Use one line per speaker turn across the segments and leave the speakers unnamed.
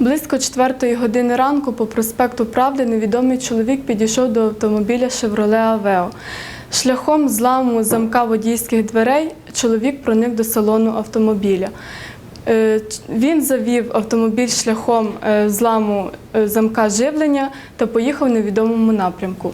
Близько четвертої години ранку по проспекту Правди невідомий чоловік підійшов до автомобіля Шевроле Авео. Шляхом зламу замка водійських дверей чоловік проник до салону автомобіля. Е, Він завів автомобіль шляхом е, зламу е, замка живлення та поїхав в невідомому напрямку.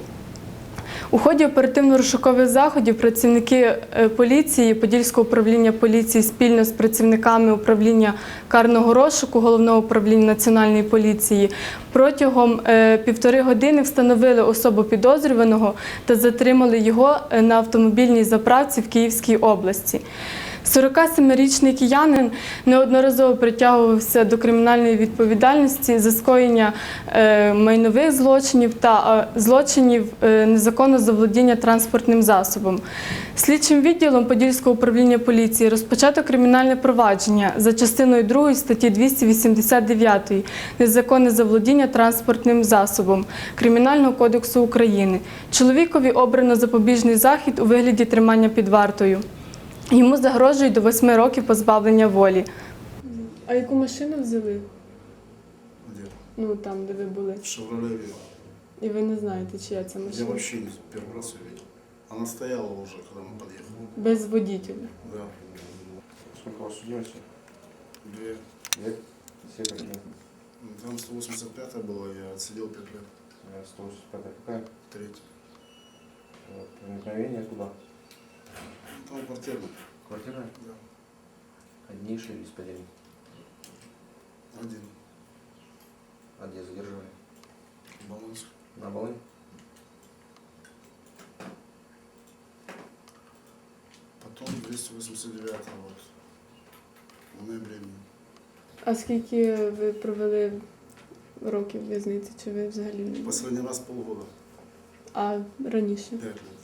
У ході оперативно-розшукових заходів працівники е, поліції Подільського управління поліції спільно з працівниками управління карного розшуку головного управління національної поліції протягом е, півтори години встановили особу підозрюваного та затримали його е, на автомобільній заправці в Київській області. 47-річний киянин неодноразово притягувався до кримінальної відповідальності за скоєння е, майнових злочинів та е, злочинів е, незаконного заволодіння транспортним засобом. Слідчим відділом Подільського управління поліції розпочато кримінальне провадження за частиною 2 статті 289 незаконне заволодіння транспортним засобом Кримінального кодексу України. Чоловікові обрано запобіжний захід у вигляді тримання під вартою. Йому загрожує до восьми років позбавлення волі. А яку машину взяли?
Где?
Ну там, де ви були.
В Шевроле Вио.
І ви не знаєте, чия це
Я
машина.
вообще не первый раз ее видел. Она стояла уже, когда мы подъехали.
Без водителя.
Да.
Сколько у вас судимости?
Две.
Лет? Все какие?
Ну, Там 185 было, я отсидел 5 лет.
Э, 185 какая?
Третья.
Вот, Проникновение куда?
Там квартирный.
Квартира?
Да.
Одни шли без поделений.
Один.
А где задерживали?
Баланск.
На Волынь?
Потом 289 вот. В ноябре.
А скільки ви провели років в в'язниці? Чи ви взагалі не?
Последний раз полгода.
А раніше?
5 лет.